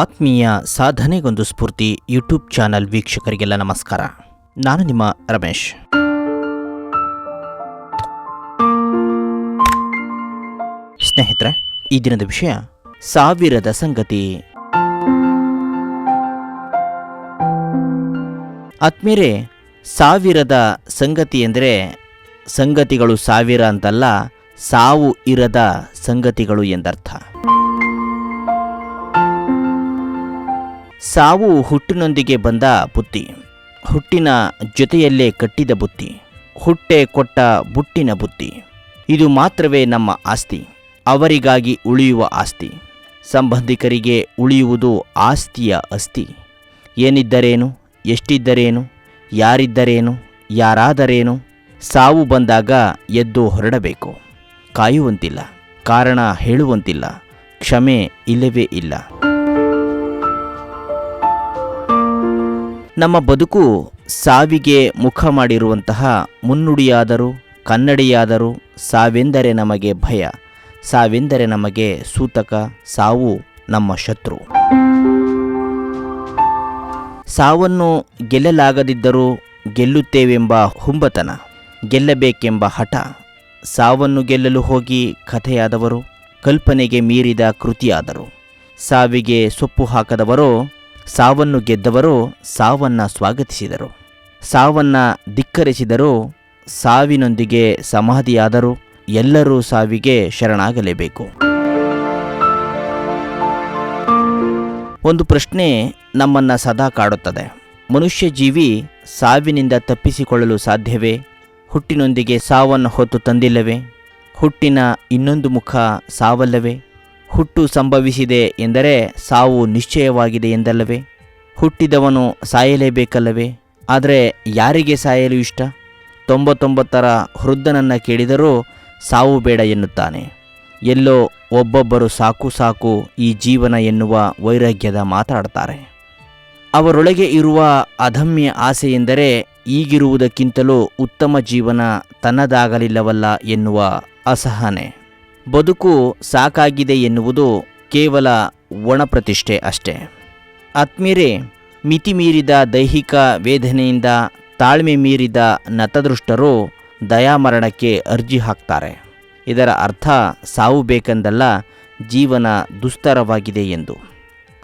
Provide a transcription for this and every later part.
ಆತ್ಮೀಯ ಸಾಧನೆಗೊಂದು ಸ್ಫೂರ್ತಿ YouTube channel ವೀಕ್ಷಕರಿಗೆಲ್ಲ ನಮಸ್ಕಾರ. ನಾನು ನಿಮ್ಮ ರಮೇಶ್. ಸ್ನೇಹಿತರೆ, ಈ ದಿನದ ವಿಷಯ ಸಾವಿರದ ಸಂಗತಿ. ಆತ್ಮೀಯರೇ ಸಾವಿರದ ಸಂಗತಿ ಎಂದರೆ ಸಂಗತಿಗಳು ಸಾವಿರ ಅಂತಲ್ಲ, ಸಾವು ಇರದ ಸಂಗತಿಗಳು ಎಂದರ್ಥ. ಸಾವು ಹುಟ್ಟಿನೊಂದಿಗೆ ಬಂದ ಬುತ್ತಿ. ಹುಟ್ಟಿನ ಜೊತೆಯಲ್ಲೇ ಕಟ್ಟಿದ ಬುತ್ತಿ. ಹುಟ್ಟೆ ಕೊಟ್ಟ ಬುಟ್ಟಿನ ಬುತ್ತಿ. ಇದು ಮಾತ್ರವೇ ನಮ್ಮ ಆಸ್ತಿ. ಅವರಿಗಾಗಿ ಉಳಿಯುವ ಆಸ್ತಿ. ಸಂಬಂಧಿಕರಿಗೆ ಉಳಿಯುವುದು ಆಸ್ತಿಯ ಅಸ್ತಿ. ಏನಿದ್ದರೇನು? ಎಷ್ಟಿದ್ದರೇನು? ಯಾರಿದ್ದರೇನು? ಯಾರಾದರೇನು? ಸಾವು ಬಂದಾಗ ಎದ್ದು ಹೊರಡಬೇಕು. ಕಾಯುವಂತಿಲ್ಲ. ಕಾರಣ ಹೇಳುವಂತಿಲ್ಲ. ಕ್ಷಮೆ ಇಲ್ಲವೇ ಇಲ್ಲ. ನಮ್ಮ ಬದುಕು ಸಾವಿಗೆ ಮುಖ ಮಾಡಿರುವಂತಹ ಮುನ್ನುಡಿಯಾದರೂ, ಕನ್ನಡಿಯಾದರೂ ಸಾವೆಂದರೆ ನಮಗೆ ಭಯ, ಸಾವೆಂದರೆ ನಮಗೆ ಸೂತಕ, ಸಾವು ನಮ್ಮ ಶತ್ರು. ಸಾವನ್ನು ಗೆಲ್ಲಲಾಗದಿದ್ದರೂ ಗೆಲ್ಲುತ್ತೇವೆಂಬ ಹುಂಬತನ, ಗೆಲ್ಲಬೇಕೆಂಬ ಹಠ. ಸಾವನ್ನು ಗೆಲ್ಲಲು ಹೋಗಿ ಕಥೆಯಾದವರು, ಕಲ್ಪನೆಗೆ ಮೀರಿದ ಕೃತಿಯಾದರು. ಸಾವಿಗೆ ಸೊಪ್ಪು ಹಾಕದವರೋ ಸಾವನ್ನು ಗೆದ್ದವರು ಸಾವನ್ನ ಸ್ವಾಗತಿಸಿದರು. ಸಾವನ್ನ ಧಿಕ್ಕರಿಸಿದರು ಸಾವಿನೊಂದಿಗೆ ಸಮಾಧಿಯಾದರು. ಎಲ್ಲರೂ ಸಾವಿಗೆ ಶರಣಾಗಲೇಬೇಕು. ಒಂದು ಪ್ರಶ್ನೆ ನಮ್ಮನ್ನ ಸದಾ ಕಾಡುತ್ತದೆ. ಮನುಷ್ಯ ಜೀವಿ ಸಾವಿನಿಂದ ತಪ್ಪಿಸಿಕೊಳ್ಳಲು ಸಾಧ್ಯವೇ? ಹುಟ್ಟಿನೊಂದಿಗೆ ಸಾವನ್ನು ಹೊತ್ತು ತಂದಿಲ್ಲವೇ? ಹುಟ್ಟಿನ ಇನ್ನೊಂದು ಮುಖ ಸಾವಲ್ಲವೇ? ಹುಟ್ಟು ಸಂಭವಿಸಿದೆ ಎಂದರೆ ಸಾವು ನಿಶ್ಚಯವಾಗಿದೆ ಎಂದಲ್ಲವೇ? ಹುಟ್ಟಿದವನು ಸಾಯಲೇಬೇಕಲ್ಲವೇ? ಆದರೆ ಯಾರಿಗೆ ಸಾಯಲು ಇಷ್ಟ? ತೊಂಬತ್ತೊಂಬತ್ತರ ವೃದ್ಧನನ್ನು ಕೇಳಿದರೂ ಸಾವು ಬೇಡ ಎನ್ನುತ್ತಾನೆ. ಎಲ್ಲೋ ಒಬ್ಬೊಬ್ಬರು ಸಾಕು ಸಾಕು ಈ ಜೀವನ ಎನ್ನುವ ವೈರಾಗ್ಯದ ಮಾತಾಡ್ತಾರೆ. ಅವರೊಳಗೆ ಇರುವ ಅಧಮ್ಯ ಆಸೆ ಎಂದರೆ ಈಗಿರುವುದಕ್ಕಿಂತಲೂ ಉತ್ತಮ ಜೀವನ ತನ್ನದಾಗಲಿಲ್ಲವಲ್ಲ ಎನ್ನುವ ಅಸಹನೆ. ಬದುಕು ಸಾಕಾಗಿದೆ ಎನ್ನುವುದು ಕೇವಲ ಒಣಪ್ರತಿಷ್ಠೆ ಅಷ್ಟೇ. ಮಿತಿ ಮೀರಿದ ದೈಹಿಕ ವೇದನೆಯಿಂದ ತಾಳ್ಮೆ ಮೀರಿದ ನತದೃಷ್ಟರು ದಯಾಮರಣಕ್ಕೆ ಅರ್ಜಿ ಹಾಕ್ತಾರೆ. ಇದರ ಅರ್ಥ ಸಾವು ಬೇಕೆಂದಲ್ಲ, ಜೀವನ ದುಸ್ತರವಾಗಿದೆ ಎಂದು.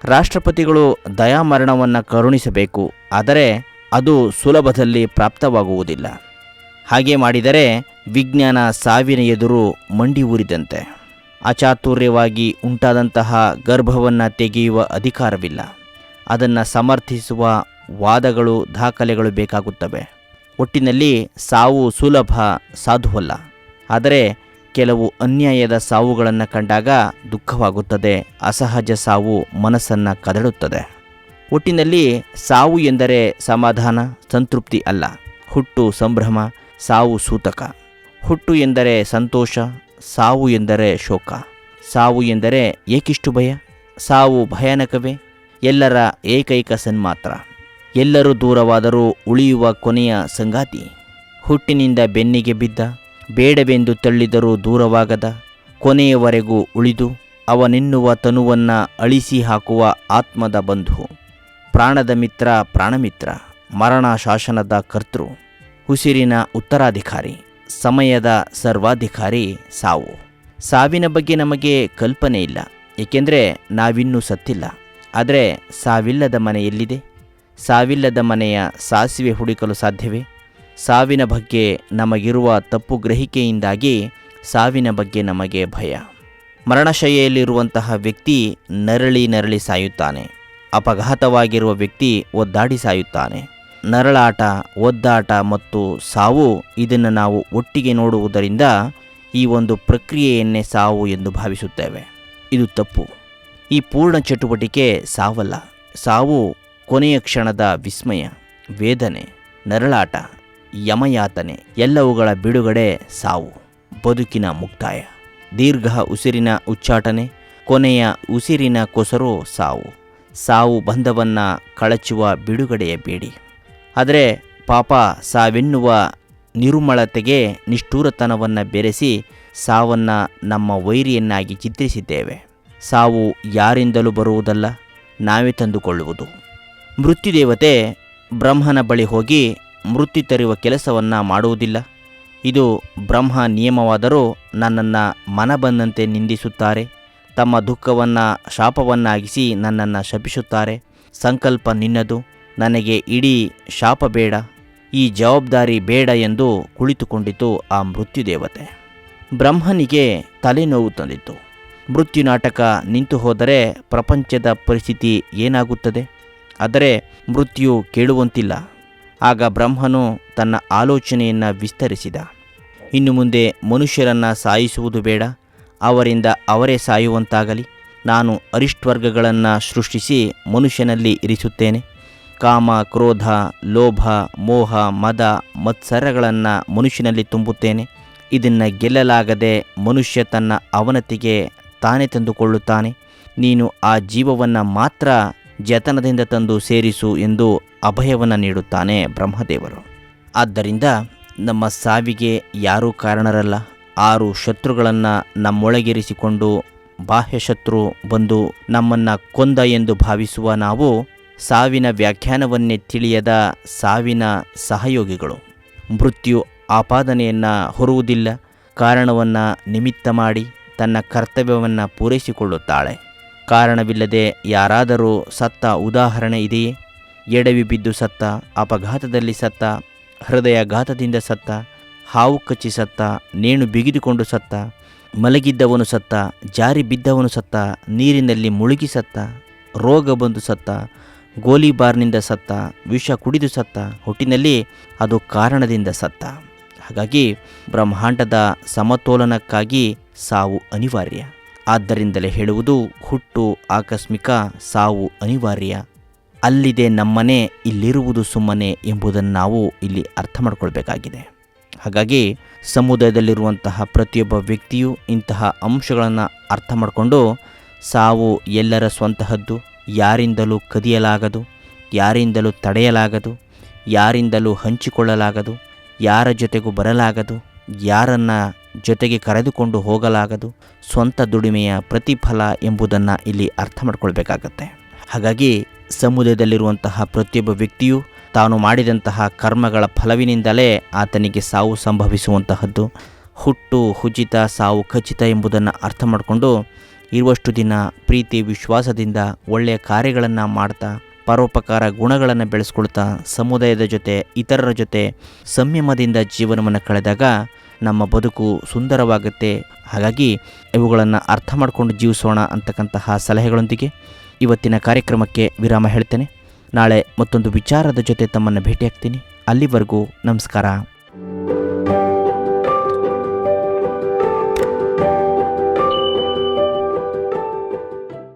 ರಾಷ್ಟ್ರಪತಿಗಳು ದಯಾಮರಣವನ್ನು ಕರುಣಿಸಬೇಕು, ಆದರೆ ಅದು ಸುಲಭದಲ್ಲಿ ಪ್ರಾಪ್ತವಾಗುವುದಿಲ್ಲ. ಹಾಗೆ ಮಾಡಿದರೆ ವಿಜ್ಞಾನ ಸಾವಿನ ಎದುರು ಮಂಡಿ ಊರಿದಂತೆ. ಅಚಾತುರ್ಯವಾಗಿ ಉಂಟಾದಂತಹ ಗರ್ಭವನ್ನು ತೆಗೆಯುವ ಅಧಿಕಾರವಿಲ್ಲ. ಅದನ್ನು ಸಮರ್ಥಿಸುವ ವಾದಗಳು, ದಾಖಲೆಗಳು ಬೇಕಾಗುತ್ತವೆ. ಒಟ್ಟಿನಲ್ಲಿ ಸಾವು ಸುಲಭ, ಸಾಧುವಲ್ಲ. ಆದರೆ ಕೆಲವು ಅನ್ಯಾಯದ ಸಾವುಗಳನ್ನು ಕಂಡಾಗ ದುಃಖವಾಗುತ್ತದೆ, ಅಸಹಜ ಸಾವು ಮನಸ್ಸನ್ನು ಕದಡುತ್ತದೆ. ಒಟ್ಟಿನಲ್ಲಿ ಸಾವು ಎಂದರೆ ಸಮಾಧಾನ, ಸಂತೃಪ್ತಿ ಅಲ್ಲ, ಹುಟ್ಟು ಸಂಭ್ರಮ, ಸಾವು ಸೂತಕ. ಹುಟ್ಟು ಎಂದರೆ ಸಂತೋಷ, ಸಾವು ಎಂದರೆ ಶೋಕ. ಸಾವು ಎಂದರೆ ಏಕಿಷ್ಟು ಭಯ? ಸಾವು ಭಯಾನಕವೇ? ಎಲ್ಲರ ಏಕೈಕ ಸನ್ಮಾತ್ರ. ಎಲ್ಲರೂ ದೂರವಾದರೂ ಉಳಿಯುವ ಕೊನೆಯ ಸಂಗಾತಿ. ಹುಟ್ಟಿನಿಂದ ಬೆನ್ನಿಗೆ ಬಿದ್ದ, ಬೇಡವೆಂದು ತಳ್ಳಿದರೂ ದೂರವಾಗದ, ಕೊನೆಯವರೆಗೂ ಉಳಿದು, ಅವನೆನ್ನುವ ತನುವನ್ನು ಅಳಿಸಿ ಹಾಕುವ ಆತ್ಮದ ಬಂಧು. ಪ್ರಾಣದ ಮಿತ್ರ ಪ್ರಾಣಮಿತ್ರ ಮರಣ ಶಾಸನದ ಕರ್ತೃ ಉಸಿರಿನ ಉತ್ತರಾಧಿಕಾರಿ. ಸಮಯದ ಸರ್ವಾಧಿಕಾರಿ ಸಾವು. ಸಾವಿನ ಬಗ್ಗೆ ನಮಗೆ ಕಲ್ಪನೆ ಇಲ್ಲ. ಏಕೆಂದರೆ ನಾವಿನ್ನೂ ಸತ್ತಿಲ್ಲ. ಆದರೆ ಸಾವಿಲ್ಲದ ಮನೆ ಎಲ್ಲಿದೆ? ಸಾವಿಲ್ಲದ ಮನೆಯ ಸಾಸಿವೆ ಹುಡುಕಲು ಸಾಧ್ಯವೇ? ಸಾವಿನ ಬಗ್ಗೆ ನಮಗಿರುವ ತಪ್ಪು ಗ್ರಹಿಕೆಯಿಂದಾಗಿ ಸಾವಿನ ಬಗ್ಗೆ ನಮಗೆ ಭಯ. ಮರಣಶಯ್ಯೆಯಲ್ಲಿರುವಂತಹ ವ್ಯಕ್ತಿ ನರಳಿ ನರಳಿ ಸಾಯುತ್ತಾನೆ. ಅಪಘಾತವಾಗಿರುವ ವ್ಯಕ್ತಿ ಒದ್ದಾಡಿ ಸಾಯುತ್ತಾನೆ. ನರಳಾಟ, ಒದ್ದಾಟ ಮತ್ತು ಸಾವು ಇದನ್ನು ನಾವು ಒಟ್ಟಿಗೆ ನೋಡುವುದರಿಂದ ಈ ಒಂದು ಪ್ರಕ್ರಿಯೆಯನ್ನೇ ಸಾವು ಎಂದು ಭಾವಿಸುತ್ತೇವೆ. ಇದು ತಪ್ಪು. ಈ ಪೂರ್ಣ ಚಟುವಟಿಕೆ ಸಾವಲ್ಲ. ಸಾವು ಕೊನೆಯ ಕ್ಷಣದ ವಿಸ್ಮಯ, ವೇದನೆ, ನರಳಾಟ, ಯಮಯಾತನೆ, ಎಲ್ಲವುಗಳ ಬಿಡುಗಡೆ ಸಾವು, ಬದುಕಿನ ಮುಕ್ತಾಯ, ದೀರ್ಘ ಉಸಿರಿನ ಉಚ್ಚಾಟನೆ, ಕೊನೆಯ ಉಸಿರಿನ ಕೊಸರು ಸಾವು. ಸಾವು ಬಂಧವನ್ನು ಕಳಚುವ ಬಿಡುಗಡೆಯ ಬೇಡಿ. ಆದರೆ ಪಾಪ ಸಾವೆನ್ನುವ ನಿರುಮಳತೆಗೆ ನಿಷ್ಠೂರತನವನ್ನು ಬೆರೆಸಿ ಸಾವನ್ನು ನಮ್ಮ ವೈರಿಯನ್ನಾಗಿ ಚಿತ್ರಿಸಿದ್ದೇವೆ. ಸಾವು ಯಾರಿಂದಲೂ ಬರುವುದಲ್ಲ, ನಾವೇ ತಂದುಕೊಳ್ಳುವುದು. ಮೃತ್ಯುದೇವತೆ ಬ್ರಹ್ಮನ ಬಳಿ ಹೋಗಿ ಮೃತ್ಯು ತರುವ ಕೆಲಸವನ್ನು ಮಾಡುವುದಿಲ್ಲ. ಇದು ಬ್ರಹ್ಮ ನಿಯಮವಾದರೂ ನನ್ನನ್ನು ಮನ ಬಂದಂತೆ ನಿಂದಿಸುತ್ತಾರೆ. ತಮ್ಮ ದುಃಖವನ್ನು ಶಾಪವನ್ನಾಗಿಸಿ ನನ್ನನ್ನು ಶಪಿಸುತ್ತಾರೆ. ಸಂಕಲ್ಪ ನಿನ್ನದು. ನನಗೆ ಇಡೀ ಶಾಪ ಬೇಡ, ಈ ಜವಾಬ್ದಾರಿ ಬೇಡ ಎಂದು ಕುಳಿತುಕೊಂಡಿತು ಆ ಮೃತ್ಯುದೇವತೆ. ಬ್ರಹ್ಮನಿಗೆ ತಲೆನೋವು ತಂದಿತು ಮೃತ್ಯು ನಾಟಕ ನಿಂತು ಹೋದರೆ ಪ್ರಪಂಚದ ಪರಿಸ್ಥಿತಿ ಏನಾಗುತ್ತದೆ? ಆದರೆ ಮೃತ್ಯು ಕೇಳುವಂತಿಲ್ಲ. ಆಗ ಬ್ರಹ್ಮನು ತನ್ನ ಆಲೋಚನೆಯನ್ನು ವಿಸ್ತರಿಸಿದ. ಇನ್ನು ಮುಂದೆ ಮನುಷ್ಯರನ್ನು ಸಾಯಿಸುವುದು ಬೇಡ, ಅವರಿಂದ ಅವರೇ ಸಾಯುವಂತಾಗಲಿ. ನಾನು ಅರಿಷ್ಟ್ವರ್ಗಗಳನ್ನು ಸೃಷ್ಟಿಸಿ ಮನುಷ್ಯನಲ್ಲಿ ಇರಿಸುತ್ತೇನೆ. ಕಾಮ, ಕ್ರೋಧ, ಲೋಭ, ಮೋಹ, ಮದ ಮತ್ಸರಗಳನ್ನು ಮನುಷ್ಯನಲ್ಲಿ ತುಂಬುತ್ತೇನೆ. ಇದನ್ನು ಗೆಲ್ಲಲಾಗದೆ ಮನುಷ್ಯ ತನ್ನ ಅವನತಿಗೆ ತಾನೇ ತಂದುಕೊಳ್ಳುತ್ತಾನೆ. ನೀನು ಆ ಜೀವವನ್ನು ಮಾತ್ರ ಜತನದಿಂದ ತಂದು ಸೇರಿಸು ಎಂದು ಅಭಯವನ್ನು ನೀಡುತ್ತಾನೆ ಬ್ರಹ್ಮದೇವರು. ಆದ್ದರಿಂದ ನಮ್ಮ ಸಾವಿಗೆ ಯಾರೂ ಕಾರಣರಲ್ಲ. ಆರು ಶತ್ರುಗಳನ್ನು ನಮ್ಮೊಳಗಿರಿಸಿಕೊಂಡು ಬಾಹ್ಯ ಶತ್ರು ಬಂದು ನಮ್ಮನ್ನು ಕೊಂದ ಎಂದು ಭಾವಿಸುವ ನಾವು ಸಾವಿನ ವ್ಯಾಖ್ಯಾನವನ್ನೇ ತಿಳಿಯದ ಸಾವಿನ ಸಹಯೋಗಿಗಳು. ಮೃತ್ಯು ಆಪಾದನೆಯನ್ನು ಹೊರುವುದಿಲ್ಲ, ಕಾರಣವನ್ನು ನಿಮಿತ್ತ ಮಾಡಿ ತನ್ನ ಕರ್ತವ್ಯವನ್ನು ಪೂರೈಸಿಕೊಳ್ಳುತ್ತಾಳೆ. ಕಾರಣವಿಲ್ಲದೆ ಯಾರಾದರೂ ಸತ್ತ ಉದಾಹರಣೆ ಇದೆಯೇ? ಎಡವಿ ಬಿದ್ದು ಸತ್ತ, ಅಪಘಾತದಲ್ಲಿ ಸತ್ತ, ಹೃದಯಘಾತದಿಂದ ಸತ್ತ, ಹಾವು ಕಚ್ಚಿ ಸತ್ತ, ನೇಣು ಬಿಗಿದುಕೊಂಡು ಸತ್ತ, ಮಲಗಿದ್ದವನು ಸತ್ತ, ಜಾರಿ ಬಿದ್ದವನು ಸತ್ತ, ನೀರಿನಲ್ಲಿ ಮುಳುಗಿ ಸತ್ತ, ರೋಗ ಬಂದು ಸತ್ತ ಗೋಲಿಬಾರ್ನಿಂದ ಸತ್ತ, ವಿಷ ಕುಡಿದು ಸತ್ತ, ಹುಟ್ಟಿನಲ್ಲಿ ಅದು ಕಾರಣದಿಂದ ಸತ್ತ. ಹಾಗಾಗಿ ಬ್ರಹ್ಮಾಂಡದ ಸಮತೋಲನಕ್ಕಾಗಿ ಸಾವು ಅನಿವಾರ್ಯ. ಆದ್ದರಿಂದಲೇ ಹೇಳುವುದು ಹುಟ್ಟು, ಆಕಸ್ಮಿಕ ಸಾವು ಅನಿವಾರ್ಯ. ಅಲ್ಲಿದೆ ನಮ್ಮನೆ, ಇಲ್ಲಿರುವುದು ಸುಮ್ಮನೆ ಎಂಬುದನ್ನು ನಾವು ಇಲ್ಲಿ ಅರ್ಥ ಮಾಡಿಕೊಳ್ಬೇಕಾಗಿದೆ. ಹಾಗಾಗಿ ಸಮುದಾಯದಲ್ಲಿರುವಂತಹ ಪ್ರತಿಯೊಬ್ಬ ವ್ಯಕ್ತಿಯು ಇಂತಹ ಅಂಶಗಳನ್ನು ಅರ್ಥ ಮಾಡಿಕೊಂಡು ಸಾವು ಎಲ್ಲರ ಸ್ವಂತಹದ್ದು. ಯಾರಿಂದಲೂ ಕದಿಯಲಾಗದು, ಯಾರಿಂದಲೂ ತಡೆಯಲಾಗದು, ಯಾರಿಂದಲೂ ಹಂಚಿಕೊಳ್ಳಲಾಗದು, ಯಾರ ಜೊತೆಗೂ ಬರಲಾಗದು, ಯಾರನ್ನ ಜೊತೆಗೆ ಕರೆದುಕೊಂಡು ಹೋಗಲಾಗದು, ಸ್ವಂತ ದುಡಿಮೆಯ ಪ್ರತಿಫಲ ಎಂಬುದನ್ನು ಇಲ್ಲಿ ಅರ್ಥ ಮಾಡ್ಕೊಳ್ಬೇಕಾಗತ್ತೆ. ಹಾಗಾಗಿ ಸಮುದಾಯದಲ್ಲಿರುವಂತಹ ಪ್ರತಿಯೊಬ್ಬ ವ್ಯಕ್ತಿಯು ತಾನು ಮಾಡಿದಂತಹ ಕರ್ಮಗಳ ಫಲವಿನಿಂದಲೇ ಆತನಿಗೆ ಸಾವು ಸಂಭವಿಸುವಂತಹದ್ದು, ಹುಟ್ಟು ಹುಜಿತ ಸಾವು ಖಚಿತ ಎಂಬುದನ್ನು ಅರ್ಥ ಮಾಡಿಕೊಂಡು ಇರುವಷ್ಟು ದಿನ ಪ್ರೀತಿ ವಿಶ್ವಾಸದಿಂದ ಒಳ್ಳೆಯ ಕಾರ್ಯಗಳನ್ನು ಮಾಡ್ತಾ, ಪರೋಪಕಾರ ಗುಣಗಳನ್ನು ಬೆಳೆಸ್ಕೊಳ್ತಾ, ಸಮುದಾಯದ ಜೊತೆ, ಇತರರ ಜೊತೆ ಸಂಯಮದಿಂದ ಜೀವನವನ್ನು ಕಳೆದಾಗ ನಮ್ಮ ಬದುಕು ಸುಂದರವಾಗುತ್ತೆ. ಹಾಗಾಗಿ ಇವುಗಳನ್ನು ಅರ್ಥ ಮಾಡಿಕೊಂಡು ಜೀವಿಸೋಣ ಅಂತಕ್ಕಂತಹ ಸಲಹೆಗಳೊಂದಿಗೆ ಇವತ್ತಿನ ಕಾರ್ಯಕ್ರಮಕ್ಕೆ ವಿರಾಮ ಹೇಳ್ತೇನೆ. ನಾಳೆ ಮತ್ತೊಂದು ವಿಚಾರದ ಜೊತೆ ತಮ್ಮನ್ನು ಭೇಟಿಯಾಗ್ತೀನಿ. ಅಲ್ಲಿವರೆಗೂ ನಮಸ್ಕಾರ.